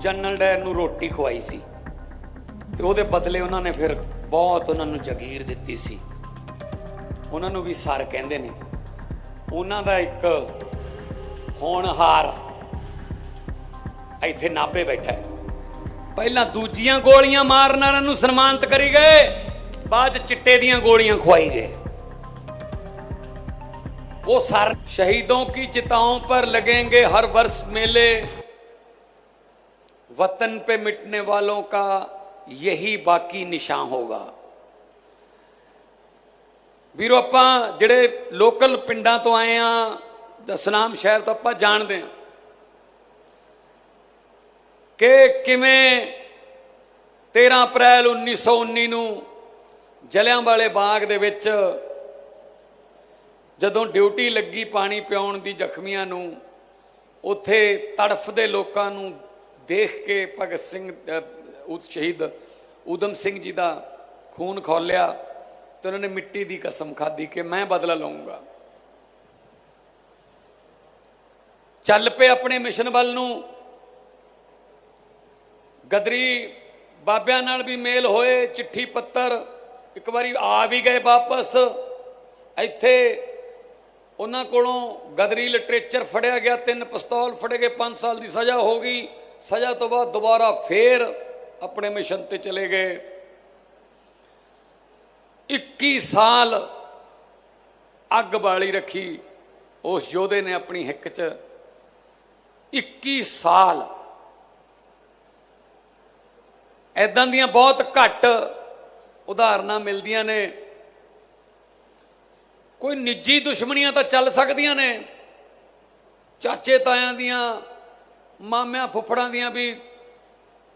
General Dyer ਨੂੰ ਰੋਟੀ ਖਵਾਈ ਸੀ। ਤੇ ਉਹਦੇ ਬਦਲੇ ਉਹਨਾਂ ਨੇ ਫਿਰ ਬਹੁਤ ਉਹਨਾਂ ਨੂੰ ਜਗੀਰ ਦਿੱਤੀ ਸੀ। ਉਹਨਾਂ ਨੂੰ ਵੀ ਸਰ ਕਹਿੰਦੇ ਨੇ। ਉਹਨਾਂ ਦਾ ਇੱਕ ਹੋਣਹਾਰ ਇੱਥੇ ਨਾਪੇ ਬੈਠਾ ਹੈ। ਪਹਿਲਾਂ ਦੂਜੀਆਂ ਗੋਲੀਆਂ ਮਾਰਨ ਵਾਲਿਆਂ ਨੂੰ ਸਨਮਾਨਿਤ ਕਰੀ ਗਏ, ਬਾਅਦ ਚਿੱਟੇ ਦੀਆਂ ਗੋਲੀਆਂ ਖਵਾਈ ਗਏ। ਉਹ ਸਰ ਸ਼ਹੀਦੋਂ ਕੀ ਚਿਤਾਓਂ ਪਰ ਲਗेंगे ਹਰ ਵਰਸ ਮੇਲੇ। वतन पे मिटने वालों का यही बाकी निशान होगा ਵੀਰੋ ਆਪਾਂ ਜਿਹੜੇ ਲੋਕਲ ਪਿੰਡਾਂ ਤੋਂ ਆਏ ਆ ਦਸਨਾਮ ਸ਼ਹਿਰ ਤੋਂ ਆਪਾਂ ਜਾਣਦੇ ਆ ਕਿ ਕਿਵੇਂ 13 ਅਪ੍ਰੈਲ 1919 ਨੂੰ ਜਲਿਆਂਵਾਲੇ ਬਾਗ ਦੇ ਵਿੱਚ ਜਦੋਂ ਡਿਊਟੀ ਲੱਗੀ ਪਾਣੀ ਪਿਆਉਣ ਦੀ ਜ਼ਖਮੀਆਂ ਨੂੰ ਉੱਥੇ ਤੜਫਦੇ ਲੋਕਾਂ ਨੂੰ ਦੇਖ ਕੇ ਭਗਤ ਸਿੰਘ ਉਸ ਸ਼ਹੀਦ ਊਧਮ ਸਿੰਘ ਜੀ ਦਾ ਖੂਨ ਖੋਲਿਆ ਤੇ ਉਹਨਾਂ ਨੇ ਮਿੱਟੀ ਦੀ ਕਸਮ ਖਾਧੀ ਕਿ ਮੈਂ ਬਦਲਾ ਲਵਾਂਗਾ ਚੱਲ ਪਏ ਆਪਣੇ ਮਿਸ਼ਨ ਵੱਲ ਨੂੰ। ਗਦਰੀ ਬਾਬਿਆਂ ਨਾਲ ਵੀ ਮੇਲ ਹੋਏ, ਚਿੱਠੀ ਪੱਤਰ, ਇੱਕ ਵਾਰੀ ਆ ਵੀ ਗਏ ਵਾਪਸ। ਇੱਥੇ ਉਹਨਾਂ ਕੋਲੋਂ ਗਦਰੀ ਲਿਟਰੇਚਰ ਫੜਿਆ ਗਿਆ, ਤਿੰਨ ਪਿਸਤੌਲ ਫੜੇ ਗਏ 5 ਸਾਲ ਦੀ ਸਜ਼ਾ ਹੋ ਗਈ। ਸਜ਼ਾ ਤੋਂ ਬਾਅਦ ਦੁਬਾਰਾ ਫੇਰ ਆਪਣੇ ਮਿਸ਼ਨ ਤੇ ਚਲੇ ਗਏ। 21 ਸਾਲ ਅੱਗ ਬਾਲੀ ਰੱਖੀ, ਉਸ ਯੋਧੇ ਨੇ ਆਪਣੀ ਹਿੱਕ 'ਚ। 21 ਸਾਲ ਐਦਾਂ ਦੀਆਂ ਬਹੁਤ ਘੱਟ ਉਦਾਹਰਨਾਂ ਮਿਲਦੀਆਂ ਨੇ। ਕੋਈ ਨਿੱਜੀ ਦੁਸ਼ਮਣੀਆਂ ਤਾਂ ਚੱਲ ਸਕਦੀਆਂ ਨੇ ਚਾਚੇ ਤਾਇਆਂ ਦੀਆਂ ਮਾਮਿਆਂ ਫੁੱਫੜਾਂ ਦੀਆਂ ਵੀ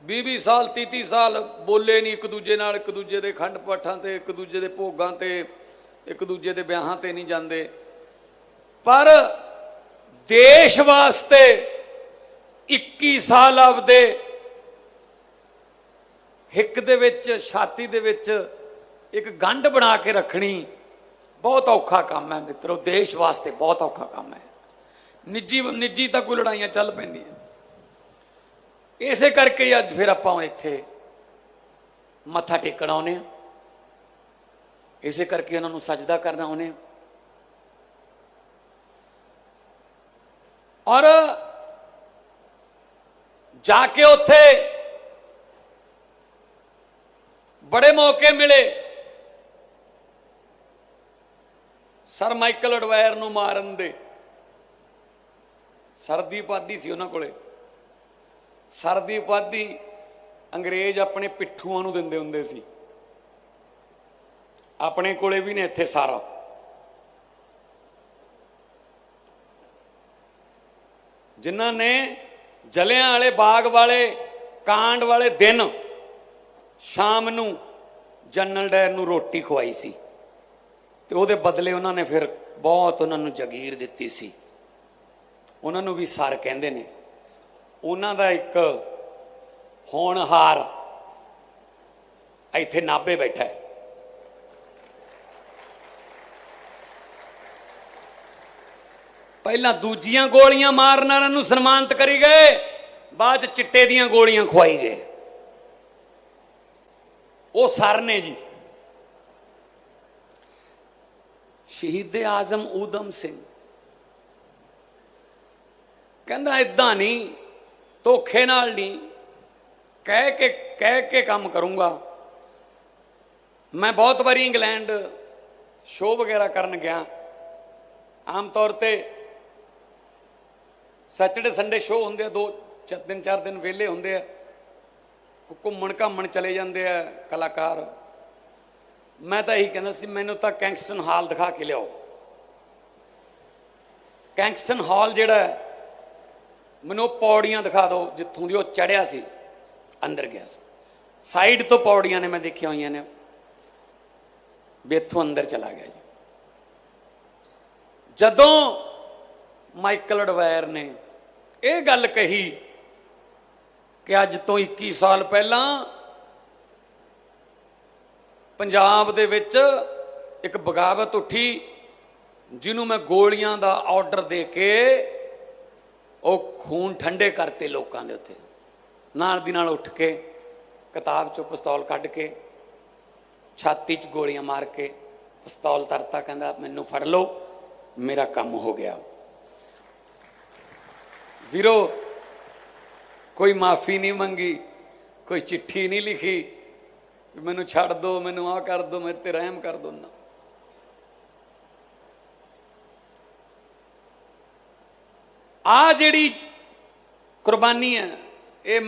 20-20 ਸਾਲ 30-30 ਸਾਲ ਬੋਲੇ ਨਹੀਂ ਇੱਕ ਦੂਜੇ ਨਾਲ, ਇੱਕ ਦੂਜੇ ਦੇ ਖੰਡ ਪਾਠਾਂ ਤੇ, ਇੱਕ ਦੂਜੇ ਦੇ ਭੋਗਾਂ ਤੇ, ਇੱਕ ਦੂਜੇ ਦੇ ਵਿਆਹਾਂ ਤੇ ਨਹੀਂ ਜਾਂਦੇ। ਪਰ ਦੇਸ਼ ਵਾਸਤੇ 21 ਸਾਲ ਆਪਦੇ ਹਿੱਕ ਦੇ ਵਿੱਚ, ਛਾਤੀ ਦੇ ਵਿੱਚ ਇੱਕ ਗੰਢ ਬਣਾ ਕੇ ਰੱਖਣੀ ਬਹੁਤ ਔਖਾ ਕੰਮ ਹੈ ਮਿੱਤਰੋ। ਦੇਸ਼ ਵਾਸਤੇ ਬਹੁਤ ਔਖਾ ਕੰਮ ਹੈ। ਨਿੱਜੀ ਨਿੱਜੀ ਤਾਂ ਕੋਈ ਲੜਾਈਆਂ ਚੱਲ ਪੈਂਦੀਆਂ। ਇਸੇ ਕਰਕੇ ਅੱਜ ਫਿਰ ਆਪਾਂ ਇੱਥੇ ਮੱਥਾ ਟੇਕਣ ਆਉਨੇ ਆ ਇਸੇ ਕਰਕੇ ਉਹਨਾਂ ਨੂੰ ਸਜਦਾ ਕਰਨਾ ਆਉਨੇ ਆ ਔਰ ਜਾ ਕੇ ਉੱਥੇ ਬੜੇ ਮੌਕੇ ਮਿਲੇ। ਸਰ ਮਾਈਕਲ ਅਡਵਾਇਰ ਨੂੰ ਮਾਰਨ ਦੇ। ਸਰਦੀ ਪਾਦੀ ਸੀ ਉਹਨਾਂ ਕੋਲੇ। ਸਰਦੀ ਉਪਾਧੀ ਅੰਗਰੇਜ਼ ਆਪਣੇ ਪਿੱਠੂਆਂ ਨੂੰ ਦਿੰਦੇ ਹੁੰਦੇ ਸੀ। ਆਪਣੇ ਕੋਲੇ ਵੀ ਨੇ ਇੱਥੇ ਸਾਰਾ। ਜਿਨ੍ਹਾਂ ਨੇ ਜਲਿਆਂ ਵਾਲੇ ਬਾਗ ਵਾਲੇ, ਕਾਂਡ ਵਾਲੇ ਦਿਨ ਸ਼ਾਮ ਨੂੰ ਜਨਰਲ ਡਾਇਰ ਨੂੰ ਰੋਟੀ ਖਵਾਈ ਸੀ। ਤੇ ਉਹਦੇ ਬਦਲੇ ਉਹਨਾਂ ਨੇ ਫਿਰ ਬਹੁਤ ਉਹਨਾਂ ਨੂੰ ਜਗੀਰ ਦਿੱਤੀ ਸੀ। ਉਹਨਾਂ ਨੂੰ ਵੀ ਸਰ ਕਹਿੰਦੇ ਨੇ। ਉਹਨਾਂ ਦਾ ਇੱਕ ਹੋਣਹਾਰ ਇੱਥੇ ਨਾਭੇ ਬੈਠਾ ਹੈ। ਪਹਿਲਾਂ ਦੂਜੀਆਂ ਗੋਲੀਆਂ ਮਾਰਨ ਵਾਲਿਆਂ ਨੂੰ ਸਨਮਾਨਿਤ ਕਰੀ ਗਏ, ਬਾਅਦ ਚ ਚਿੱਟੇ ਦੀਆਂ ਗੋਲੀਆਂ ਖਵਾਈ ਗਏ। ਉਹ ਸਰ ਨੇ ਜੀ। ਸ਼ਹੀਦ ਆਜ਼ਮ ਊਧਮ ਸਿੰਘ। ਕਹਿੰਦਾ, ਇਦਾਂ ਨਹੀਂ ਧੋਖੇ ਨਾਲ ਨਹੀਂ, ਕਹਿ ਕੇ ਕਹਿ ਕੇ ਕੰਮ ਕਰੂੰਗਾ। ਮੈਂ ਬਹੁਤ ਵਾਰੀ ਇੰਗਲੈਂਡ ਸ਼ੋਅ ਵਗੈਰਾ ਕਰਨ ਗਿਆ। ਆਮ ਤੌਰ ਤੇ ਸੈਟਰਡੇ ਸੰਡੇ ਸ਼ੋਅ ਹੁੰਦੇ ਆ, ਦੋ ਚਾਰ ਦਿਨ ਚਾਰ ਦਿਨ ਵਿਹਲੇ ਹੁੰਦੇ ਆ। ਘੁੰਮਣ ਘਾਮਣ ਚਲੇ ਜਾਂਦੇ ਆ ਕਲਾਕਾਰ। ਮੈਂ ਤਾਂ ਇਹੀ ਕਹਿੰਦਾ ਸੀ, ਮੈਨੂੰ ਤਾਂ ਕੈਂਗਸਟਨ ਹਾਲ ਦਿਖਾ ਕੇ ਲਿਆਓ। ਕੈਂਗਸਟਨ ਹਾਲ ਜਿਹੜਾ ਮੈਨੂੰ ਉਹ ਪੌੜੀਆਂ ਦਿਖਾ ਦਿਓ ਜਿੱਥੋਂ ਦੀ ਉਹ ਚੜਿਆ ਸੀ, ਅੰਦਰ ਗਿਆ ਸੀ। ਸਾਈਡ ਤੋਂ ਪੌੜੀਆਂ ਨੇ ਮੈਂ ਦੇਖੀਆਂ ਹੋਈਆਂ ਨੇ। ਵੀ ਇੱਥੋਂ ਅੰਦਰ ਚਲਾ ਗਿਆ ਜੀ। ਜਦੋਂ ਮਾਈਕਲ ਅਡਵਾਇਰ ਨੇ ਇਹ ਗੱਲ ਕਹੀ ਕਿ ਅੱਜ ਤੋਂ 21 ਸਾਲ ਪਹਿਲਾਂ ਪੰਜਾਬ ਦੇ ਵਿੱਚ ਇੱਕ ਬਗਾਵਤ ਉੱਠੀ, ਜਿਹਨੂੰ ਮੈਂ ਗੋਲੀਆਂ ਦਾ ਆਰਡਰ ਦੇ ਕੇ ਉਹ ਖੂਨ ਠੰਡੇ ਕਰਤੇ ਲੋਕਾਂ ਦੇ ਉੱਤੇ। ਨਾਲ ਦੀ ਨਾਲ ਉੱਠ ਕੇ ਕਿਤਾਬ ਚੋਂ ਪਿਸਤੌਲ ਕੱਢ ਕੇ, ਛਾਤੀ 'ਚ ਗੋਲੀਆਂ ਮਾਰ ਕੇ ਪਿਸਤੌਲ ਤਰਤਾ, ਕਹਿੰਦਾ, ਮੈਨੂੰ ਫੜ ਲਓ, ਮੇਰਾ ਕੰਮ ਹੋ ਗਿਆ। ਵੀਰੋ, ਕੋਈ ਮਾਫੀ ਨਹੀਂ ਮੰਗੀ, ਕੋਈ ਚਿੱਠੀ ਨਹੀਂ ਲਿਖੀ, ਮੈਨੂੰ ਛੱਡ ਦਿਓ ਮੈਨੂੰ ਆਹ ਕਰ ਦਿਓ ਮੇਰੇ ਤੇ ਰਹਿਮ ਕਰ ਦਿਓ ਨਾ। ਆ ਜਿਹੜੀ ਕੁਰਬਾਨੀ ਹੈ ਇਹ